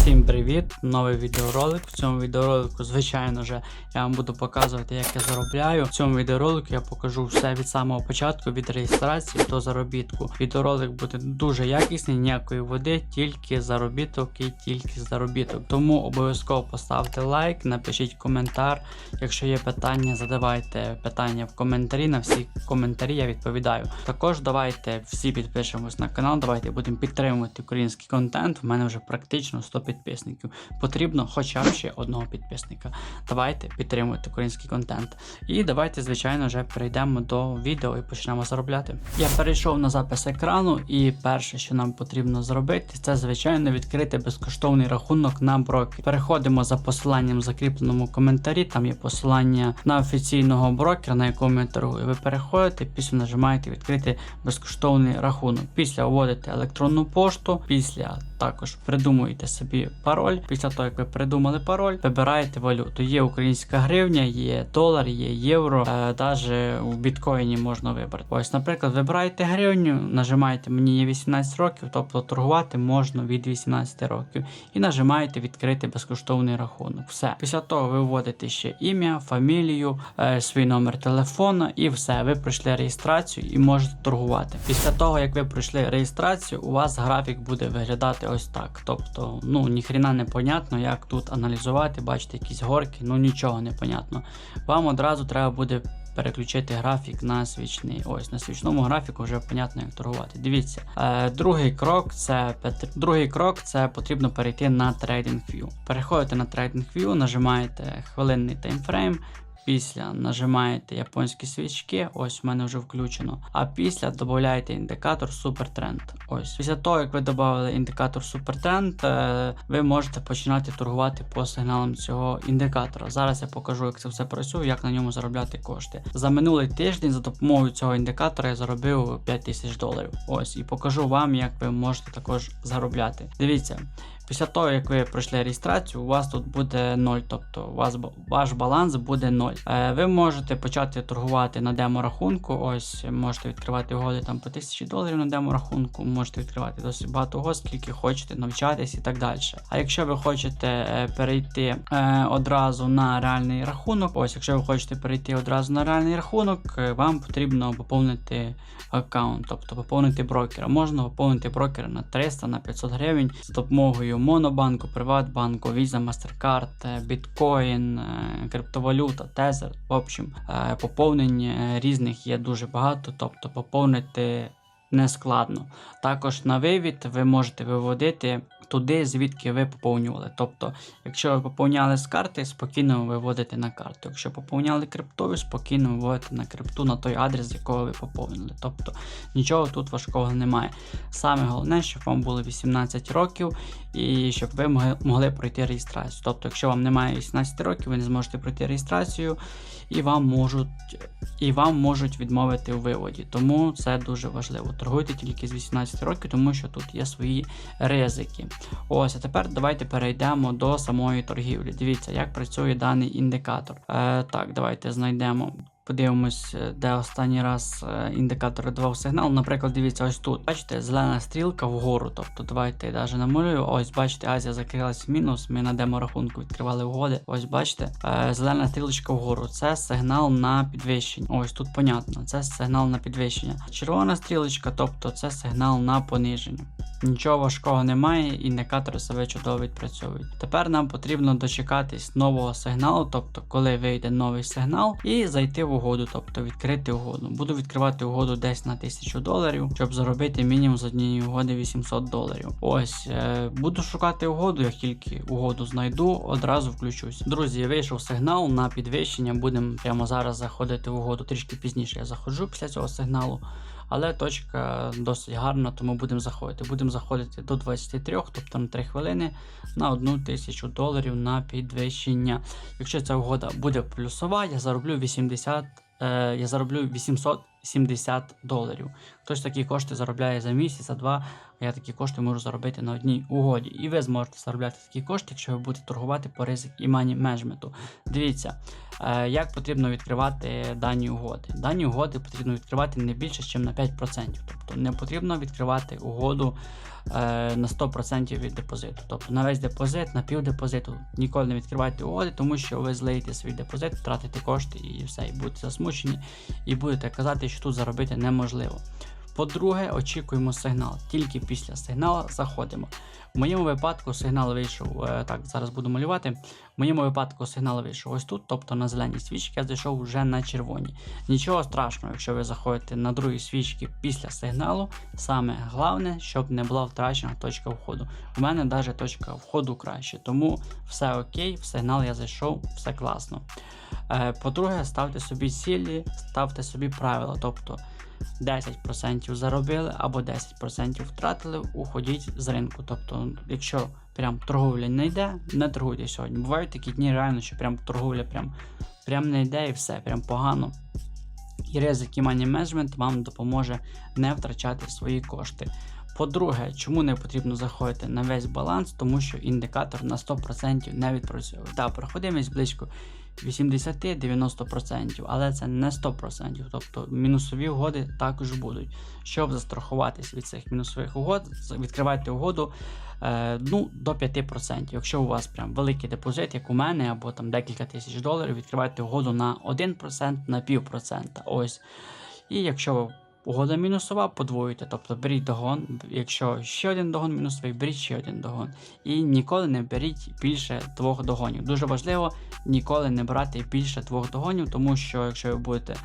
Всім привіт! Новий відеоролик. В цьому відеоролику, звичайно же, я вам буду показувати, як я заробляю. В цьому відеоролику я покажу все від самого початку, від реєстрації до заробітку. Відеоролик буде дуже якісний, ніякої води, тільки заробіток і тільки заробіток. Тому обов'язково поставте лайк, напишіть коментар. Якщо є питання, задавайте питання в коментарі. На всі коментарі я відповідаю. Також давайте всі підпишемось на канал. Давайте будемо підтримувати український контент. У мене вже практично 100 підписників. Потрібно хоча б ще одного підписника. Давайте підтримуйте український контент. І давайте, звичайно, вже перейдемо до відео і почнемо заробляти. Я перейшов на запис екрану, і перше, що нам потрібно зробити, це звичайно відкрити безкоштовний рахунок на брокер. Переходимо за посиланням в закріпленому коментарі. Там є посилання на офіційного брокера, на якому я торгую. Ви переходите, після нажимаєте відкрити безкоштовний рахунок. Після вводите електронну пошту, після також придумуєте собі пароль. Після того, як ви придумали пароль, вибираєте валюту. Є українська гривня, є долар, є євро, е, навіть у біткоїні можна вибрати. Ось, наприклад, вибираєте гривню, нажимаєте мені є 18 років, тобто торгувати можна від 18 років. І нажимаєте відкрити безкоштовний рахунок. Все. Після того ви вводите ще ім'я, фамілію, е, свій номер телефона і все. Ви пройшли реєстрацію і можете торгувати. Після того, як ви пройшли реєстрацію, у вас графік буде виглядати ось так. Тобто, ну ніхрена не понятно, як тут аналізувати, бачите якісь горки, ну нічого не понятно. Вам одразу треба буде. Переключити графік на свічний. Ось на свічному графіку вже понятно, як торгувати. Дивіться, е, другий крок це другий крок це потрібно перейти на TradingView. Переходите на TradingView, нажимаєте хвилинний таймфрейм. Після нажимаєте японські свічки, ось в мене вже включено. А після додаєте індикатор Супертренд. Ось після того, як ви додали індикатор Супертренд, е, ви можете починати торгувати по сигналам цього індикатора. Зараз я покажу, як це все працює, як на ньому заробляти кошти. За минулий тиждень за допомогою цього індикатора я заробив 5000 доларів. Ось і покажу вам, як ви можете також заробляти. Дивіться. Після того, як ви пройшли реєстрацію, у вас тут буде 0, тобто вас ваш баланс буде 0. Е, ви можете почати торгувати на демо-рахунку. Ось можете відкривати угоди там по 1000 доларів на демо-рахунку, можете відкривати досить багато угод, скільки хочете, навчатись і так далі. А якщо ви хочете е, перейти е, одразу на реальний рахунок, ось якщо ви хочете перейти одразу на реальний рахунок, е, вам потрібно поповнити аккаунт, тобто поповнити брокера. Можна поповнити брокера на 300, на 500 гривень з допомогою Монобанку, Приватбанку, Visa, Mastercard, е, біткоін, е, криптовалюта, тезер. В общем, е, поповнень е, різних є дуже багато, тобто поповнити не складно. Також на вивід ви можете виводити туди, звідки ви поповнювали. Тобто, якщо ви поповняли з карти, спокійно виводите на карту. Якщо поповняли криптою, спокійно виводите на крипту на той адрес, з якого ви поповнили. Тобто нічого тут важкого немає. Саме головне, щоб вам було 18 років і щоб ви могли, пройти реєстрацію. Тобто, якщо вам немає 18 років, ви не зможете пройти реєстрацію і вам можуть, і вам можуть відмовити у виводі. Тому це дуже важливо. Торгуйте тільки з 18 років, тому що тут є свої ризики. Ось, а тепер давайте перейдемо до самої торгівлі. Дивіться, як працює даний індикатор. Е, так, давайте знайдемо. Подивимось, е, де останній раз е, індикатор давав сигнал. Наприклад, дивіться, ось тут. Бачите, зелена стрілка вгору. Тобто, давайте я навіть намалюю. Ось, бачите, Азія закрилась в мінус. Ми на демо-рахунку відкривали угоди. Ось бачите, е, зелена стрілочка вгору. Це сигнал на підвищення. Ось тут понятно, це сигнал на підвищення. Червона стрілочка, тобто це сигнал на пониження. Нічого важкого немає, індикатори себе чудово відпрацьовують. Тепер нам потрібно дочекатись нового сигналу, тобто коли вийде новий сигнал, і зайти в угоду, тобто відкрити угоду. Буду відкривати угоду десь на 1000 доларів, щоб заробити мінімум з однієї угоди 800 доларів. Ось е, буду шукати угоду, як тільки угоду знайду, одразу включусь. Друзі, вийшов сигнал на підвищення. Будемо прямо зараз заходити в угоду. Трішки пізніше я заходжу після цього сигналу. Але точка досить гарна, тому будемо заходити. Будемо заходити до 23, тобто на 3 хвилини на 1 тисячу доларів на підвищення. Якщо ця угода буде плюсова, я зароблю 80, е, я зароблю 870 доларів. Хтось такі кошти заробляє за місяць, за два. А я такі кошти можу заробити на одній угоді. І ви зможете заробляти такі кошти, якщо ви будете торгувати по ризик і мані менеджменту. Дивіться, е, як потрібно відкривати дані угоди. Дані угоди потрібно відкривати не більше, ніж на 5%. Тобто не потрібно відкривати угоду е, на 100% від депозиту. Тобто на весь депозит, на пів депозиту ніколи не відкривайте угоди, тому що ви злиєте свій депозит, втратите кошти і все, і будете засмучені, і будете казати, що тут заробити неможливо. По-друге, очікуємо сигнал. Тільки після сигналу заходимо. В моєму випадку сигнал вийшов. е, Так, зараз буду малювати. В моєму випадку сигнал вийшов ось тут, тобто на зеленій свічці я зайшов вже на червоній. Нічого страшного, якщо ви заходите на другій свічці після сигналу. Саме головне, щоб не була втрачена точка входу. У мене навіть точка входу краще, тому все окей, в сигнал я зайшов, все класно. Е, По-друге, ставте собі цілі, ставте собі правила. Тобто 10% заробили або 10% втратили, уходіть з ринку. Тобто, якщо прям торговля не йде, не торгуйте сьогодні. Бувають такі дні реально, що прям торговля прям, прям не йде і все, прям погано. І ризик і money management вам допоможе не втрачати свої кошти. По-друге, чому не потрібно заходити на весь баланс, тому що індикатор на 100% не відпрацьовує. Так, проходимість близько 80-90%, але це не 100%. Тобто мінусові угоди також будуть. Щоб застрахуватись від цих мінусових угод, відкривайте угоду е, ну, до 5%. Якщо у вас прям великий депозит, як у мене, або там декілька тисяч доларів, відкривайте угоду на 1%, на півпроцента. Ось. І якщо угода мінусова, подвоюйте. Тобто беріть догон. Якщо ще один догон мінусовий, беріть ще один догон. І ніколи не беріть більше двох догонів. Дуже важливо ніколи не брати більше двох догонів, тому що якщо ви будете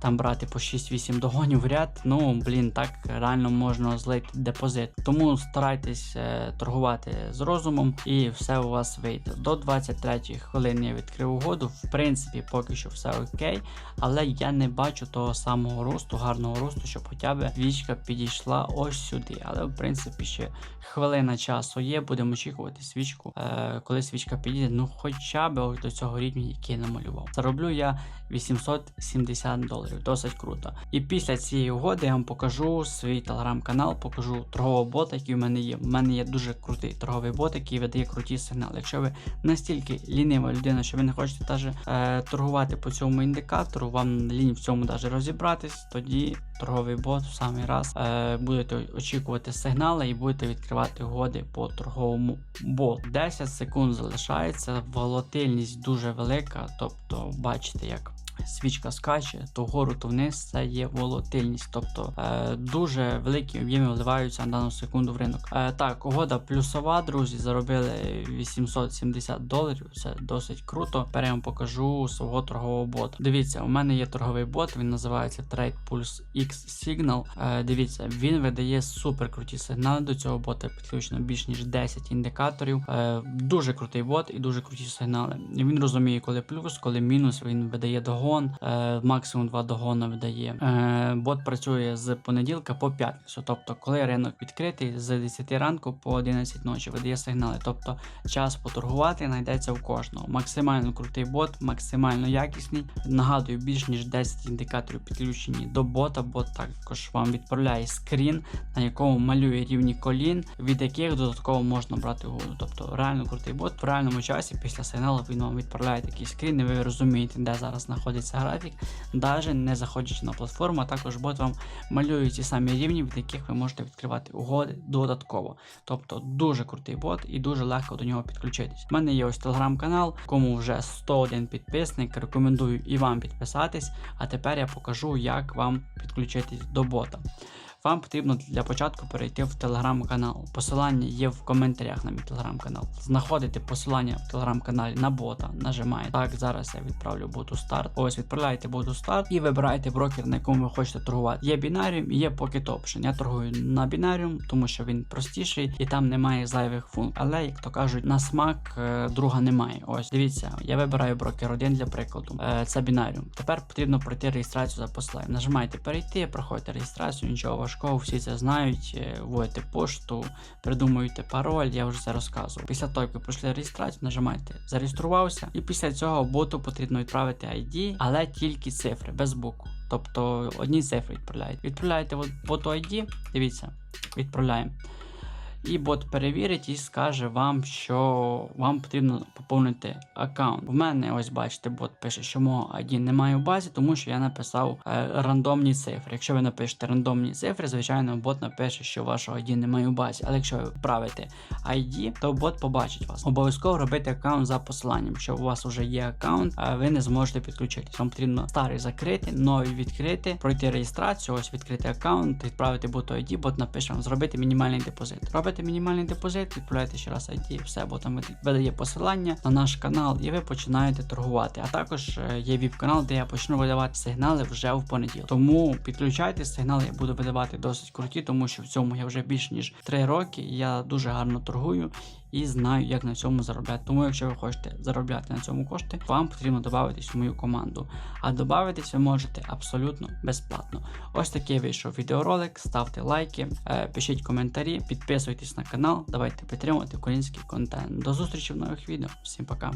там брати по 6-8 догонів в ряд, ну блін, так реально можна злити депозит. Тому старайтесь е, торгувати з розумом і все у вас вийде. До 23 хвилини я відкрив угоду. В принципі, поки що все окей, але я не бачу того самого росту, гарного росту, щоб хоча б вічка підійшла ось сюди. Але в принципі ще хвилина часу є. Будемо очікувати свічку, е, коли свічка підійде, ну хоча б ось до цього рівня, який намалював. Зароблю я 870 доларів, досить круто. І після цієї угоди я вам покажу свій телеграм-канал, покажу торгового бота, який в мене є. У мене є дуже крутий торговий бот, який видає круті сигнали. Якщо ви настільки лінива людина, що ви не хочете даже, е, торгувати по цьому індикатору, вам лінь в цьому даже розібратись, тоді торговий бот в самий раз е, будете очікувати сигнали і будете відкривати угоди по торговому боту. 10 секунд залишається, волатильність дуже велика, тобто бачите, як свічка скаче, то вгору, то вниз це є волатильність, тобто е, дуже великі об'єми вливаються на дану секунду в ринок. Е, так, угода плюсова, друзі, заробили 870 доларів. Це досить круто. Тепер я вам покажу свого торгового бота. Дивіться, у мене є торговий бот, він називається Trade Pulse X Signal. Е, дивіться, він видає супер круті сигнали. До цього бота підключено більш ніж 10 індикаторів. Е, дуже крутий бот і дуже круті сигнали. Він розуміє, коли плюс, коли мінус, він видає догон, е, максимум 2 догона видає. Е, бот працює з понеділка по п'ятницю. Тобто, коли ринок відкритий, з 10 ранку по 11 ночі видає сигнали. Тобто час поторгувати знайдеться у кожного. Максимально крутий бот, максимально якісний. Нагадую, більш ніж 10 індикаторів підключені до бота. Бот також вам відправляє скрін, на якому малює рівні колін, від яких додатково можна брати угоду. Тобто реально крутий бот в реальному часі після сигналу він вам відправляє такі скріни, ви розумієте, де зараз знаходиться графік, навіть не заходячи на платформу, а також бот вам малює ті самі рівні, від яких ви можете відкривати угоди додатково. Тобто дуже крутий бот і дуже легко до нього підключитись. У мене є ось телеграм-канал, кому вже 101 підписник. Рекомендую і вам підписатись. А тепер я покажу, як вам підключитись до бота. Вам потрібно для початку перейти в телеграм-канал. Посилання є в коментарях на мій телеграм-канал. Знаходите посилання в телеграм-каналі на бота, нажимаєте. Так, зараз я відправлю боту старт. Ось відправляєте боту старт і вибираєте брокер, на якому ви хочете торгувати. Є бінаріум і є Pocket Option. Я торгую на бінаріум, тому що він простіший і там немає зайвих функцій. Але, як то кажуть, на смак е, друга немає. Ось дивіться, я вибираю брокер 1 для прикладу. Е, Це бінаріум. Тепер потрібно пройти реєстрацію за посиланням. Нажимаєте перейти, проходите реєстрацію, нічого важкого. Обов'язково всі це знають, е, вводите пошту, придумуєте пароль, я вже це розказував. Після того, як ви пройшли реєстрацію, нажимаєте зареєструвався, і після цього боту потрібно відправити ID, але тільки цифри, без букв. Тобто одні цифри відправляєте. Відправляєте боту ID, дивіться, відправляємо. І бот перевірить і скаже вам, що вам потрібно поповнити аккаунт. В мене, ось бачите, бот пише, що мого ID немає в базі, тому що я написав е, рандомні цифри. Якщо ви напишете рандомні цифри, звичайно, бот напише, що вашого ID немає в базі. Але якщо ви вправите ID, то бот побачить вас. Обов'язково робити аккаунт за посиланням. Якщо у вас вже є аккаунт, а ви не зможете підключитись. Вам потрібно старий закрити, новий відкрити, пройти реєстрацію, ось відкрити аккаунт, відправити боту ID, бот напише вам зробити мінімальний депозит. Робите мінімальний депозит, відправляєте ще раз ID, все, бо там видає посилання на наш канал, і ви починаєте торгувати. А також е, є віп канал, де я почну видавати сигнали вже в понеділок. Тому підключайтесь, сигнали я буду видавати досить круті, тому що в цьому я вже більш ніж 3 роки. Я дуже гарно торгую і знаю, як на цьому заробляти. Тому, якщо ви хочете заробляти на цьому кошти, вам потрібно додатись в мою команду. А додатись ви можете абсолютно безплатно. Ось такий вийшов відеоролик. Ставте лайки, е, пишіть коментарі, підписуйтесь на канал. Давайте підтримувати український контент. До зустрічі в нових відео. Всім пока.